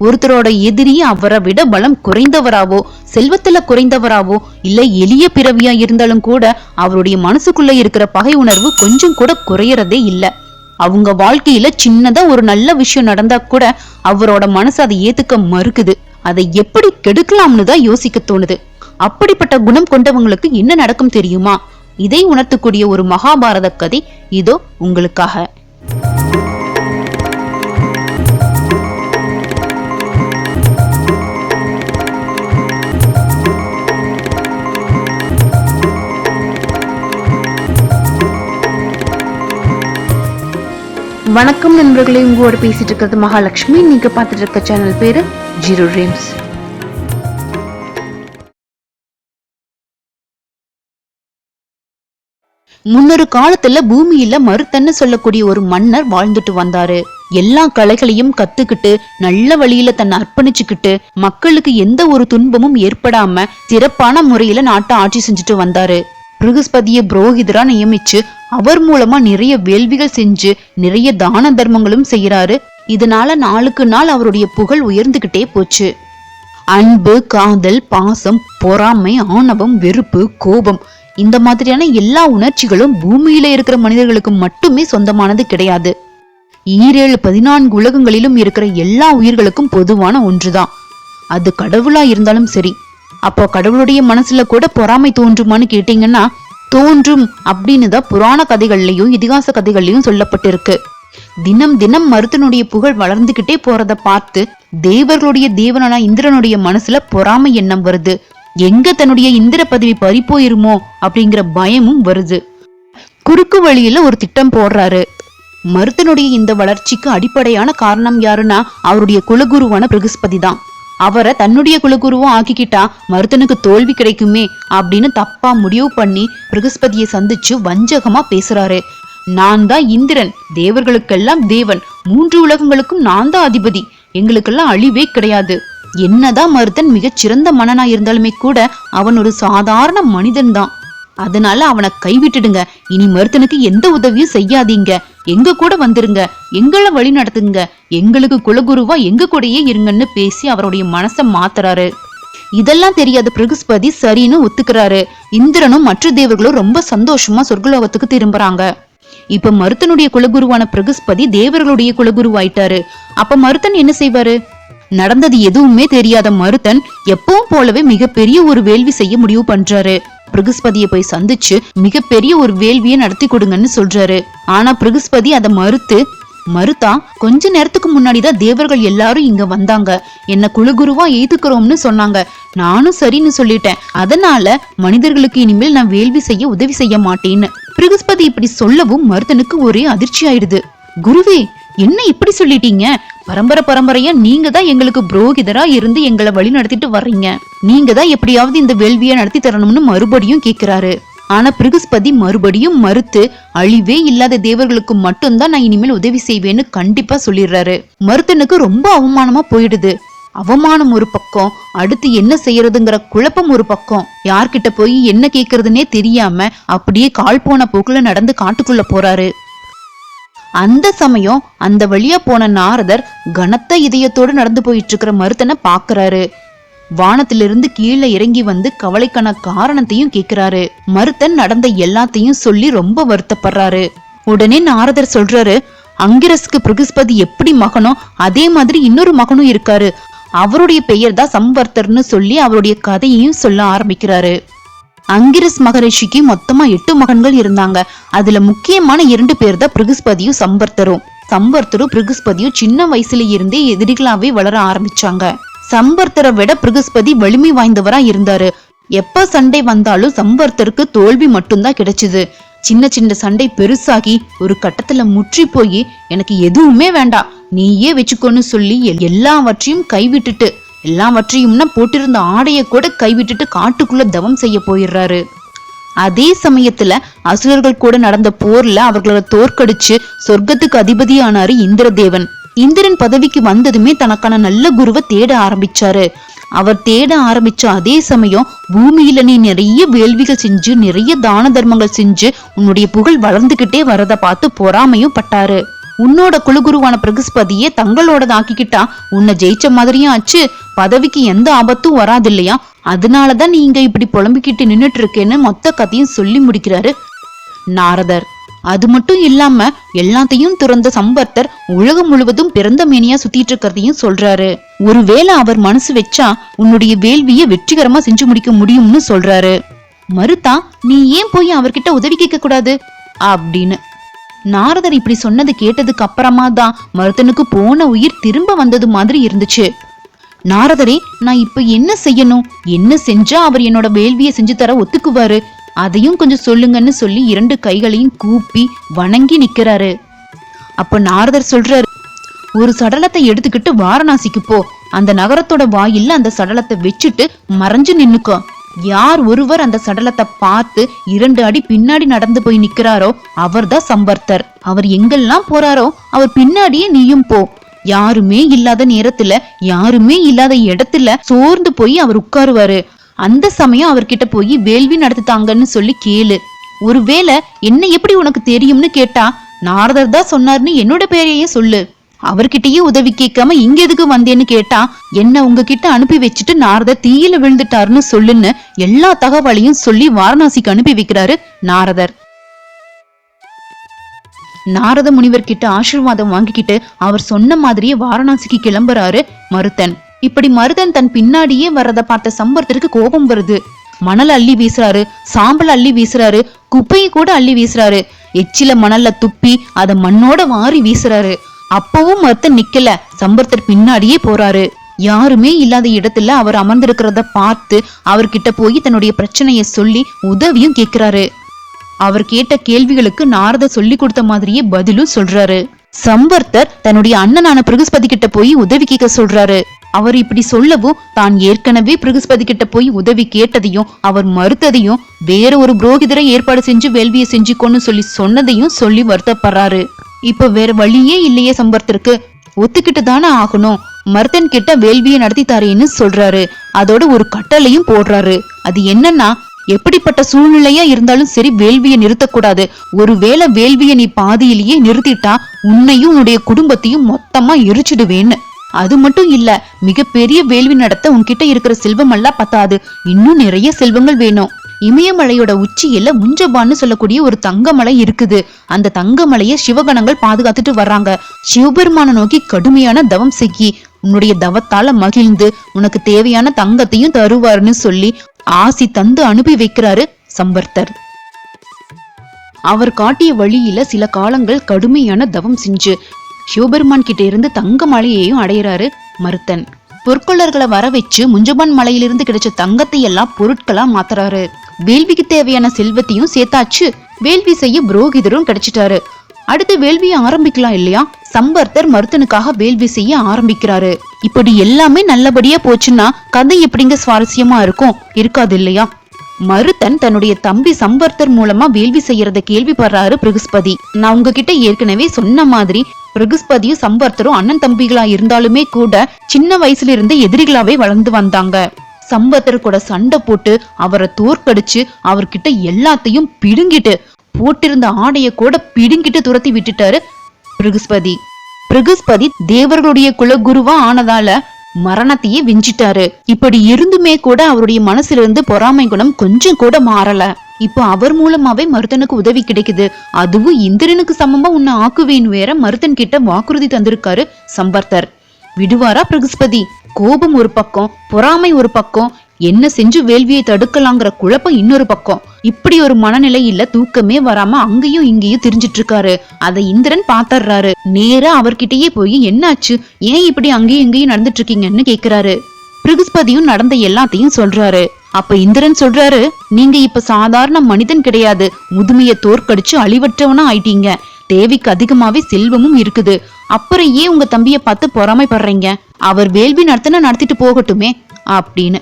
ஒருத்தரோட எதிரி அவரை விட பலம் குறைந்தவராவோ செல்வத்துல குறைந்தவராவோ இல்லை எளிய பிறவியா இருந்தாலும் கூட அவருடைய மனசுக்குள்ள இருக்கிற பகை உணர்வு கொஞ்சம் கூட குறையறதே இல்ல. அவங்க வாழ்க்கையில சின்னதா ஒரு நல்ல விஷயம் நடந்தா கூட அவரோட மனசு அதை ஏத்துக்க மறுக்குது. அதை எப்படி கெடுக்கலாம்னு தான் யோசிக்க தோணுது. அப்படிப்பட்ட குணம் கொண்டவங்களுக்கு என்ன நடக்கும் தெரியுமா? இதை உணர்த்தக்கூடிய ஒரு மகாபாரத கதை இதோ உங்களுக்காக. வணக்கம் நண்பர்களே உங்களோட பேசிட்டு இருக்கிறது மகாலட்சுமி. நீங்க பார்த்துட்டு இருக்க சேனல் பேரு ஜீரோ ட்ரீம்ஸ். முன்னொரு காலத்துல பூமியில மறுத்தன்னு சொல்லக்கூடிய ஒரு மன்னர் வாழ்ந்துட்டு வந்தாரு. எல்லா கலைகளையும் கத்துக்கிட்டு நல்ல வழியில தன்னை அர்ப்பணிச்சுக்கிட்டு மக்களுக்கு எந்த ஒரு துன்பமும் ஏற்படாம சிறப்பான முறையில நாட்டை ஆட்சி செஞ்சுட்டு வந்தாரு. பிருகஸ்பதிய புரோகிதரா நியமிச்சு அவர் மூலமா நிறைய வேள்விகள் செஞ்சு நிறைய தான தர்மங்களும் செய்யறாரு இதனால நாளுக்கு நாள் அவருடைய புகழ் உயர்ந்துகிட்டே போச்சு. அன்பு காதல் பாசம் பொறாமை ஆணவம் வெறுப்பு கோபம் இந்த மாதிரியான எல்லா உணர்ச்சிகளும் பூமியில இருக்கிற மனிதர்களுக்கு மட்டுமே சொந்தமானது கிடையாது. ஈரேழு பதினான்கு உலகங்களிலும் இருக்கிற எல்லா உயிர்களுக்கும் பொதுவான ஒன்றுதான். அது கடவுளா இருந்தாலும் சரி அப்போ கடவுளுடைய மனசுல கூட பொறாமை தோன்றுமான்னு கேட்டீங்கன்னா தோன்றும் அப்படின்னு தான் புராண கதைகள்லயும் இதிகாச கதைகள்லயும் சொல்லப்பட்டிருக்கு. தினம் தினம் மருத்தனுடைய புகழ் வளர்ந்துகிட்டே போறத பார்த்து தேவர்களுடைய தேவனான இந்திரனுடைய மனசுல பொறாமை எண்ணம் வருது. எங்க தன்னுடைய இந்திர பதவி பறிப்போயிருமோ அப்படிங்கிற பயமும் வருது. குறுக்கு வழியில ஒரு திட்டம் போடுறாரு. மருத்தனுடைய இந்த வளர்ச்சிக்கு அடிப்படையான காரணம் யாருன்னா அவருடைய குலகுருவான பிரகஸ்பதி தான். அவரை தன்னுடைய குலகுருவும் ஆக்கிக்கிட்டா மருத்தனுக்கு தோல்வி கிடைக்குமே அப்படின்னு தப்பா முடிவு பண்ணி பிரகஸ்பதியை சந்திச்சு வஞ்சகமா பேசுறாரு. நான் தான் இந்திரன் தேவர்களுக்கெல்லாம் தேவன் மூன்று உலகங்களுக்கும் நான் தான் அதிபதி எங்களுக்கெல்லாம் அழிவே கிடையாது. என்னதான் மருத்தன் மிகச்சிறந்த மன்னனா இருந்தாலுமே கூட அவன் ஒரு சாதாரண மனிதன் தான் அதனால அவனை கைவிட்டுடுங்க. இனி மருத்தனுக்கு எந்த உதவியும் செய்யாதீங்க. எங்க கூட வந்துருங்க. எங்களை வழி நடத்துங்க. எங்களுக்கு குலகுருவா எங்க கூடயே இருங்கன்னு பேசி அவருடைய மனசை மாத்துறாரு. இதெல்லாம் தெரியாத பிரகஸ்பதி சரின்னு ஒத்துக்கிறாரு. இந்திரனும் மற்ற தேவர்களும் ரொம்ப சந்தோஷமா சொர்க்கலோகத்துக்கு திரும்புறாங்க. இப்ப மருத்தனுடைய குலகுருவான பிரகஸ்பதி தேவர்களுடைய குலகுருவாயிட்டாரு. அப்ப மருத்தன் என்ன செய்வாரு? நடந்தது எதுவுமே தெரியாத மருத்தன் எப்பவும் போலவே மிகப்பெரிய ஒரு வேள்வி செய்ய முடிவு பண்றாரு. பிரகஸ்பதியை போய் சந்திச்சு மிகப்பெரிய ஒரு வேள்வியை நடத்தி கொடுங்கன்னு சொல்றாரு. ஆனா பிரகஸ்பதி அதை மறுத்து மறுத்தா கொஞ்ச நேரத்துக்கு முன்னாடிதான் தேவர்கள் எல்லாரும் இங்க வந்தாங்க. என்ன குழுகுருவா ஏத்துக்கிறோம்னு சொன்னாங்க. நானும் சரின்னு சொல்லிட்டேன். அதனால மனிதர்களுக்கு இனிமேல் நான் வேள்வி செய்ய உதவி செய்ய மாட்டேன்னு. பிரகஸ்பதி இப்படி சொல்லவும் மருதனுக்கு ஒரே அதிர்ச்சி ஆயிடுது குருவே என்ன இப்படி சொல்லிட்டீங்க? பரம்பரை பரம்பரையா நீங்க தான் எங்களுக்கு புரோகிதரா இருந்து எங்களை வழி நடத்திட்டு வர்றீங்க. நீங்க தான் எப்படியாவது இந்த வேள்வியை நடத்தி தரணும்னு மறுபடியும் கேக்குறாரு. ஆனா பிருகுஸ்பதி மறுபடியும் மறுத்து அழிவே இல்லாத தேவர்களுக்கு மட்டும்தான் நான் இனிமேல் உதவி செய்வேன்னு கண்டிப்பா சொல்லிடுறாரு. மருத்தனுக்கு ரொம்ப அவமானமா போயிடுது. அவமானம் ஒரு பக்கம் அடுத்து என்ன செய்யறதுங்கிற குழப்பம் ஒரு பக்கம். யார்கிட்ட போய் என்ன கேக்குறதுன்னே தெரியாம அப்படியே கால் போன போக்குல நடந்து காட்டுக்குள்ள போறாரு. அந்த சமயம் அந்த வழியா போன நாரதர் கனத்த இதயத்தோடு நடந்து போயிட்டு இருக்கிற மருத்தனை பாக்குறாரு வானத்திலிருந்து கீழே இறங்கி வந்து கவலைக்கான காரணத்தையும் கேக்குறாரு மருத்தன் நடந்த எல்லாத்தையும் சொல்லி ரொம்ப வருத்தப்படுறாரு. உடனே நாரதர் சொல்றாரு அங்கிரஸ்க்கு பிரகஸ்பதி எப்படி மகனோ அதே மாதிரி இன்னொரு மகனும் இருக்காரு. அவருடைய பெயர் தான் சம்வர்த்தர்னு சொல்லி அவருடைய கதையையும் சொல்ல ஆரம்பிக்கிறாரு. அங்கிரஸ் மகரிஷிக்கு மொத்தமா எட்டு மகன்கள் இருந்தாங்க. அதுல முக்கியமான இரண்டு பேர் தான் பிருகஸ்பதியும் சம்பர்த்தரும். சம்பர்த்தரும் பிருகுஸ்பதியும் சின்ன வயசுல இருந்தே எதிரிகளாவே வளர ஆரம்பிச்சாங்க. சம்பர்த்தரை விட பிருகுஸ்பதி வலிமை வாய்ந்தவரா இருந்தாரு. எப்ப சண்டை வந்தாலும் சம்பர்த்தருக்கு தோல்வி மட்டும்தான் கிடைச்சது. சின்ன சின்ன சண்டை பெருசாகி ஒரு கட்டத்துல முற்றி போய் எனக்கு எதுவுமே வேண்டாம். நீயே வச்சுக்கோன்னு சொல்லி எல்லாவற்றையும் கைவிட்டுட்டு எல்லாவற்றையும்னா போட்டிருந்த ஆடையை கூட கைவிட்டுட்டு காட்டுக்குள்ள தவம் செய்ய போயிடுறாரு. அதே சமயத்துல அசுரர்கள் கூட நடந்த போர்ல அவர்களை தோற்கடிச்சு சொர்க்கத்துக்கு அதிபதியானாரு இந்திரதேவன். இந்திரன் பதவிக்கு வந்ததுமே தனக்கான நல்ல குருவை தேட ஆரம்பிச்சாரு. அவர் தேட ஆரம்பிச்ச அதே சமயம் பூமியில நீ நிறைய வேள்விகள் செஞ்சு நிறைய தான தர்மங்கள் செஞ்சு உன்னுடைய புகழ் வளர்ந்துகிட்டே வரத பார்த்து பொறாமையும் பட்டாரு. உன்னோட குலுகுருவான பிரகஸ்பதியே தங்களோடது ஆக்கிக்கிட்டா உன்னை ஜெயிச்ச மாதிரியும் ஆச்சு. பதவிக்கு எந்த ஆபத்தும் வராது இல்லையா அதனாலதான் நீங்க இப்படி புலம்பிக்கிட்டு நின்னுட்டு இருக்கேன்னு மொத்த கதையும் சொல்லி முடிக்கிறாரு நாரதர். அது மட்டும் இல்லாம எல்லாத்தையும் துறந்த சம்பர்த்தர் உலகம் முழுவதும் பிறந்த மேனியா சுத்திட்டு இருக்கிறதையும் சொல்றாரு. ஒருவேளை அவர் மனசு வச்சா உன்னுடைய வேள்விய வெற்றிகரமா செஞ்சு முடிக்க முடியும்னு சொல்றாரு. மறுத்தா நீ ஏன் போய் அவர்கிட்ட உதவி கேட்க கூடாது அப்படின்னு. நாரதர் இப்படி சொன்னது கேட்டதுக்கு அப்புறமா தான் மருதனுக்கு போன உயிர் திரும்ப வந்தது மாதிரி இருந்துச்சு. நாரதரே நான் இப்ப என்ன செய்யணும்? என்ன செஞ்சா அவர் என்னோட வேள்வியை செஞ்சு தர ஒத்துக்குவாரு? அதையும் கொஞ்சம் சொல்லுங்கன்னு சொல்லி இரண்டு கைகளையும் கூப்பி வணங்கி நிக்கிறாரு. அப்ப நாரதர் சொல்றாரு ஒரு சடலத்தை எடுத்துக்கிட்டு வாரணாசிக்கு போ. அந்த நகரத்தோட வாயில்ல அந்த சடலத்தை வச்சுட்டு மறைஞ்சு நின்னுக்கோ. யார் ஒருவர் அந்த சடலத்தை பார்த்து இரண்டு அடி பின்னாடி நடந்து போய் நிக்கிறாரோ அவர்தான் சம்பர்த்தர். அவர் எங்கெல்லாம் போறாரோ அவர் பின்னாடியே நீயும் போ. யாருமே இல்லாத நேரத்துல யாருமே இல்லாத இடத்துல சோர்ந்து போய் அவர் உட்காருவாரு. அந்த சமயம் அவர்கிட்ட போய் வேள்வி நடத்துத்தாங்கன்னு சொல்லி கேளு. ஒருவேளை என்ன எப்படி உனக்கு தெரியும்னு கேட்டா நாரதர் தான் சொன்னார்னு என்னோட பேரையே சொல்லு. அவர்கிட்டயே உதவி கேட்காம இங்க எதுக்கு வந்தேன்னு கேட்டா என்ன உங்ககிட்ட அனுப்பி வச்சுட்டு நாரத தீயில விழுந்துட்டாருன்னு சொல்லுன்னு எல்லா தகவலையும் சொல்லி வாரணாசிக்கு அனுப்பி வைக்கிறாரு நாரதர். நாரத முனிவர் கிட்ட ஆசீர்வாதம் வாங்கிக்கிட்டு அவர் சொன்ன மாதிரியே வாரணாசிக்கு கிளம்புறாரு மருதன். இப்படி மருதன் தன் பின்னாடியே வர்றத பார்த்த சம்பரத்திற்கு கோபம் வருது. மணல் அள்ளி வீசுறாரு சாம்பல் அள்ளி வீசுறாரு குப்பையை கூட அள்ளி வீசுறாரு. எச்சில மணல்ல துப்பி அத மண்ணோட வாரி வீசுறாரு. அப்பவும் மருத்தன் நிக்கல. சம்பர்த்தர் பின்னாடியே போறாரு. யாருமே இல்லாத இடத்துல அவர் அமர்ந்திருக்கிறத பார்த்து அவர்கிட்ட போய் தன்னுடைய பிரச்சனைய சொல்லி உதவியும் கேக்குறாரு அவர் கேட்ட கேள்விகளுக்கு நாரத சொல்லி கொடுத்த மாதிரியே பதிலும் சொல்றாரு. சம்பர்த்தர் தன்னுடைய அண்ணனான பிரகஸ்பதி கிட்ட போய் உதவி கேட்க சொல்றாரு. அவர் இப்படி சொல்லவும் தான் ஏற்கனவே பிரகஸ்பதி கிட்ட போய் உதவி கேட்டதையும் அவர் மறுத்ததையும் வேற ஒரு புரோகிதரை ஏற்பாடு செஞ்சு வேள்வியை செஞ்சுக்கோன்னு சொல்லி சொன்னதையும் சொல்லி வருத்தப்படுறாரு. இப்ப வேற வழியே இல்லையே சம்பரத்திற்கு. ஒத்துக்கிட்டு தானே ஆகணும். மருதன் கிட்ட வேள்வியை நடத்தி தாரேன்னு சொல்றாரு. அதோட ஒரு கட்டளையும் போடுறாரு. அது என்னன்னா எப்படிப்பட்ட சூழ்நிலையா இருந்தாலும் சரி வேள்வியை நிறுத்தக்கூடாது. ஒருவேளை வேள்வியை நீ பாதியிலேயே நிறுத்திட்டா உன்னையும் உன்னுடைய குடும்பத்தையும் மொத்தமா எரிச்சிடுவேன்னு. அது மட்டும் இல்ல மிகப்பெரிய வேள்வி நடத்த உன்கிட்ட இருக்கிற செல்வம் எல்லாம் பத்தாது. இன்னும் நிறைய செல்வங்கள் வேணும். இமயமலையோட உச்சியில முஞ்சபான்னு சொல்லக்கூடிய ஒரு தங்கமலை இருக்குது. அந்த தங்கமலைய சிவகணங்கள் பாதுகாத்துட்டு வர்றாங்க. சிவபெருமான நோக்கி கடுமையான தவம் செய்யி உன்னுடைய தவத்தால மகிழ்ந்து உனக்கு தேவையான தங்கத்தையும் தருவார்னு சொல்லி ஆசி தந்து அனுப்பி வைக்கிறாரு சம்பர்த்தர். அவர் காட்டிய வழியில சில காலங்கள் கடுமையான தவம் செஞ்சு சிவபெருமான் கிட்ட இருந்து தங்க மலையையும் அடையிறாரு மருத்தன். பொற்கொள்ளர்களை வர வச்சு முஞ்சபான் மலையிலிருந்து கிடைச்ச தங்கத்தை எல்லாம் பொருட்களா மாத்துறாரு. வேள்விக்கு தேவையான செல்வத்தையும் சேர்த்தாச்சு. வேள்வி செய்ய புரோகிதரும் கிடைச்சிட்டாரு. அடுத்து வேள்வியை ஆரம்பிக்கலாம் இல்லையா? சம்பர்த்தர் மருத்தனுக்காக வேள்வி செய்ய ஆரம்பிக்கிறாரு. இப்படி எல்லாமே நல்லபடியா போச்சுன்னா கதை எப்படிங்க சுவாரஸ்யமா இருக்கும்? இருக்காது இல்லையா? மருத்தன் தன்னுடைய தம்பி சம்பர்த்தர் மூலமா வேள்வி செய்யறத கேள்விப்படுறாரு பிரகஸ்பதி. நான் உங்ககிட்ட ஏற்கனவே சொன்ன மாதிரி பிரகஸ்பதியும் சம்பர்த்தரும் அண்ணன் தம்பிகளா இருந்தாலுமே கூட சின்ன வயசுல இருந்து எதிரிகளாவே வளர்ந்து வந்தாங்க. சம்பர்த்தர் கூட சண்டை போட்டு அவரை தோற்கடிச்சு அவர்கிட்ட எல்லாத்தையும் பிடுங்கிட்டு போட்டிருந்த ஆடைய கூட பிடுங்கிட்டு துரத்தி விட்டுட்டாரு பிருகஸ்பதி. பிருகஸ்பதி தேவர்களுடைய குலகுருவா ஆனதால மரணத்தையே வெஞ்சிட்டாரு இப்படி இருந்துமே கூட அவருடைய மனசுல இருந்து பொறாமை குணம் கொஞ்சம் கூட மாறல. இப்போ அவர் மூலமாவே மருதனுக்கு உதவி கிடைக்குது. அதுவும் இந்திரனுக்கு சமமா உன்னை ஆக்குவேன் வேற மருதன் கிட்ட வாக்குறுதி தந்திருக்காரு சம்பர்த்தர். விடுவாரா பிரகஸ்பதி? கோபம் ஒரு பக்கம் பொறாமை ஒரு பக்கம் என்ன செஞ்சு வேள்வியை தடுக்கலாங்கிற குழப்பம் இன்னொரு பக்கம். இப்படி ஒரு மனநிலையில தூக்கமே வராம அங்கேயும் இங்கேயும் தெரிஞ்சிட்டு இருக்காரு அதை இந்திரன் பாத்தர்றாரு. நேரா அவர்கிட்டயே போய் என்னாச்சு? ஏன் இப்படி அங்கேயும் இங்கேயும் நடந்துட்டு இருக்கீங்கன்னு கேக்குறாரு. பிருகஸ்பதியும் நடந்த எல்லாத்தையும் சொல்றாரு. அப்ப இந்திரன் சொல்றாரு நீங்க இப்ப சாதாரண மனிதன் கிடையாது. முதுமைய தோற்கடிச்சு அழிவற்றவனா ஆயிட்டீங்க. தேவைக்கு அதிகமாவே செல்வமும் இருக்குது. அப்புறம் ஏன் உங்க தம்பிய பார்த்து பொறாமைப்படுறீங்க? அவர் வேள்வி நடத்தின நடத்திட்டு போகட்டுமே அப்படின்னு.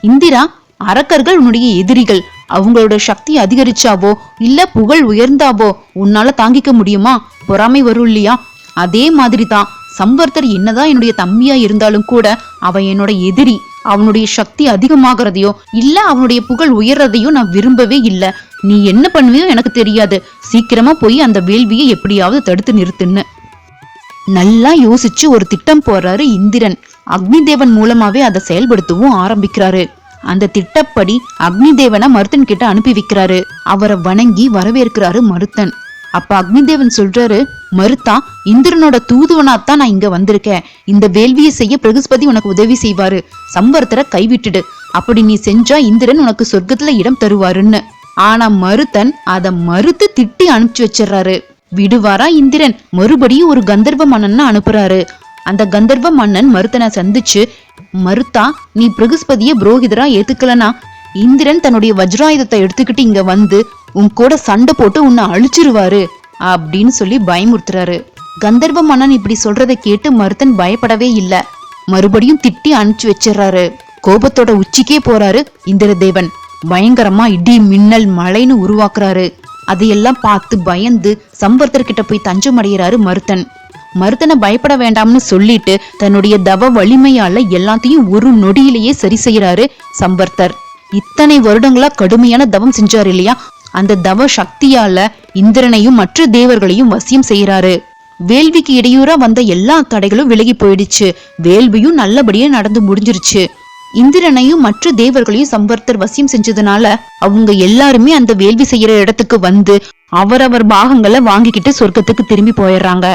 இந்திரா அரக்கர்கள் உன்னுடைய எதிரிகள். அவங்களோட சக்தி அதிகரிச்சாவோ இல்ல புகழ் உயர்ந்தாவோ உன்னால தாங்கிக்க முடியுமா? பொறாமை வரும் இல்லையா? அதே மாதிரி தான் சம்பர்த்தர் என்னதான் என்னுடைய தம்பியா இருந்தாலும் கூட அவன் என்னோட எதிரி. அவனுடைய சக்தி அதிகமாகறதையோ இல்ல அவனுடைய புகழ் உயர்றதையோ நான் விரும்பவே இல்ல. நீ என்ன பண்ணுவியோ எனக்கு தெரியாது. சீக்கிரமா போய் அந்த வேள்வியை எப்படியாவது தடுத்து நிறுத்துன்னு. நல்லா யோசிச்சு ஒரு திட்டம் போறாரு இந்திரன். அக்னி தேவன் மூலமாவே அதை செயல்படுத்தவும் ஆரம்பிக்கிறாரு. அந்த திட்டப்படி அக்னி தேவனை மருத்தன் கிட்ட அனுப்பி வைக்கிறாரு. அவரை வணங்கி வரவேற்கிறாரு மருத்தன் அப்ப அக்னி தேவன் சொல்றாரு மருத்தா இந்திரனோட தூதுவனாத்தான் நான் இங்க வந்திருக்கேன். இந்த வேள்வியை செய்ய பிரகஸ்பதி உனக்கு உதவி செய்வாரு. சம்பர்த்தரை கைவிட்டுடு. அப்படி நீ செஞ்சா இந்திரன் உனக்கு சொர்க்கத்துல இடம் தருவாருன்னு. ஆனா மருத்தன் அதை மறுத்து திட்டி அனுப்பிச்சு வச்சிடுறாரு. விடுவாரா இந்திரன்? மறுபடியும் ஒரு கந்தர்வ மன்னன் அனுப்புறாரு. அந்த கந்தர்வ மன்னன் மருத்தனை சந்திச்சு மருத்தா நீ பிரகஸ்பதிய புரோகிதரா ஏத்துக்கலனா? இந்திரன் தன்னுடைய வஜ்ராயுதத்தை எடுத்துக்கிட்டு இங்க வந்து உன் கூட சண்டை போட்டு உன்னை அழிச்சிருவாரு அப்படின்னு சொல்லி பயமுறுத்துறாரு. கந்தர்வ மன்னன் இப்படி சொல்றதை கேட்டு மருத்தன் பயப்படவே இல்ல. மறுபடியும் திட்டி அனுப்பிச்சு வச்சிடுறாரு. கோபத்தோட உச்சிக்கே போறாரு இந்திரதேவன். பயங்கரமா இடி மின்னல் மழைன்னு உருவாக்குறாரு. அதையெல்லாம் பார்த்து பயந்து சம்பர்த்தர் கிட்ட போய் தஞ்சம் அடைகிறாரு மருத்தன். மருத்தனை பயப்பட வேண்டாம்னு சொல்லிட்டு தன்னுடைய தவ வலிமையால எல்லாத்தையும் ஒரு நொடியிலேயே சரி செய்யறாரு சம்பர்த்தர். இத்தனை வருடங்களா கடுமையான தவம் செஞ்சாரு இல்லையா? அந்த தவ சக்தியால இந்திரனையும் மற்ற தேவர்களையும் வசியம் செய்யறாரு வேள்விக்கு இடையூறா வந்த எல்லா தடைகளும் விலகி போயிடுச்சு. வேள்வியும் நல்லபடியா நடந்து முடிஞ்சிருச்சு. இந்திரனையும் மற்ற தேவர்களையும் சம்பர்த்தர் வசியம் செஞ்சதுனால அவங்க எல்லாருமே அந்த வேள்வி செய்யற இடத்துக்கு வந்து அவரவர் பாகங்களை வாங்கிக்கிட்டு சொர்க்கத்துக்கு திரும்பி போயிடுறாங்க.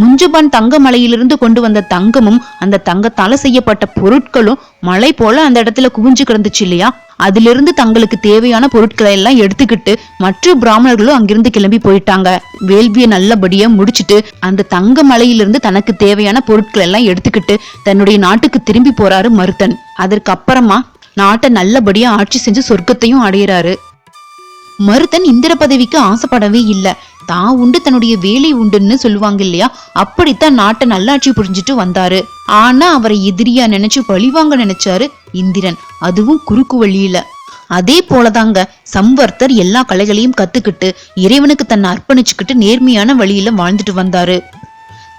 முஞ்சபான் தங்க மலையிலிருந்து கொண்டு வந்த தங்கமும் அந்த தங்கத்தால செய்யப்பட்ட பொருட்களும் மலை போல அந்த இடத்துல குவிஞ்சு கிடந்துச்சு இல்லையா? அதிலிருந்து தங்களுக்கு தேவையான பொருட்களை எல்லாம் எடுத்துக்கிட்டு மற்ற பிராமணர்களும் அங்கிருந்து கிளம்பி போயிட்டாங்க. வேள்வியை நல்லபடியா முடிச்சிட்டு அந்த தங்க மலையிலிருந்து தனக்கு தேவையான பொருட்கள் எல்லாம் எடுத்துக்கிட்டு தன்னுடைய நாட்டுக்கு திரும்பி போறாரு மருத்தன் அதற்கு அப்புறமா நாட்டை நல்லபடியா ஆட்சி செஞ்சு சொர்க்கத்தையும் அடையிறாரு. மருதன் இந்திர பதவிக்கு ஆசைப்படவே இல்லை. தான் உண்டு தன்னுடைய வேலை உண்டுன்னு சொல்லுவாங்க இல்லையா? அப்படித்தான் நாட்டை நல்லாட்சி புரிஞ்சுட்டு வந்தாரு. ஆனா அவரை எதிரியா நினைச்சு பழிவாங்க நினைச்சாரு இந்திரன். அதுவும் குறுக்கு வழியில. அதே போலதாங்க சம்வர்த்தர் எல்லா கலைகளையும் கத்துக்கிட்டு இறைவனுக்கு தன்னை அர்ப்பணிச்சுக்கிட்டு நேர்மையான வழியில வாழ்ந்துட்டு வந்தாரு.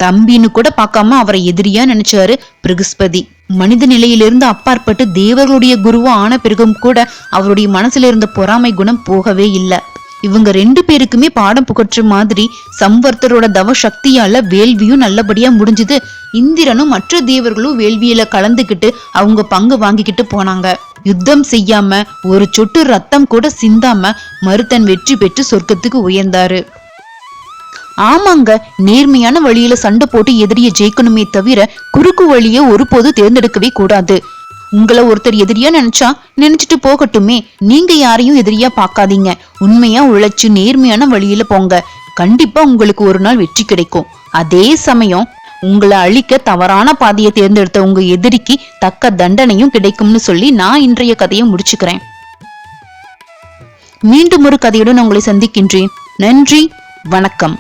தம்பின்னு கூட பார்க்காம அவரை எதிரியா நினைச்சாரு பிரகஸ்பதி. மனித நிலையிலிருந்து அப்பாற்பட்டு தேவர்களுடைய குருவா ஆன பிறகும் கூட அவருடைய மனசுல இருந்த பொறாமை குணம் போகவே இல்லை. இவங்க ரெண்டு பேருக்குமே பாடம் புகற்ற மாதிரி சம்வர்த்தரோட தவ சக்தியால வேள்வியும் நல்லபடியா முடிஞ்சது. இந்திரனும் மற்ற தேவர்களும் வேள்வியில கலந்துக்கிட்டு அவங்க பங்கு வாங்கிக்கிட்டு போனாங்க. யுத்தம் செய்யாம ஒரு சொட்டு ரத்தம் கூட சிந்தாம மருத்தன் வெற்றி பெற்று சொர்க்கத்துக்கு உயர்ந்தாரு. ஆமாங்க நேர்மையான வழியில சண்டை போட்டு எதிரியை ஜெயிக்கணுமே தவிர குறுக்கு வழியை ஒருபோது தேர்ந்தெடுக்கவே கூடாது. உங்களை ஒருத்தர் எதிரியா நினைச்சா நினைச்சிட்டு போகட்டுமே. நீங்க யாரையும் எதிரியா பார்க்காதீங்க. உண்மையா உழைச்சு நேர்மையான வழியில போங்க. கண்டிப்பா உங்களுக்கு ஒரு நாள் வெற்றி கிடைக்கும். அதே சமயம் உங்களை அழிக்க தவறான பாதையை தேர்ந்தெடுத்த உங்க எதிரிக்கு தக்க தண்டனையும் கிடைக்கும்னு சொல்லி நான் இன்றைய கதையை முடிச்சுக்கிறேன். மீண்டும் ஒரு கதையுடன் உங்களை சந்திக்கின்றேன். நன்றி வணக்கம்.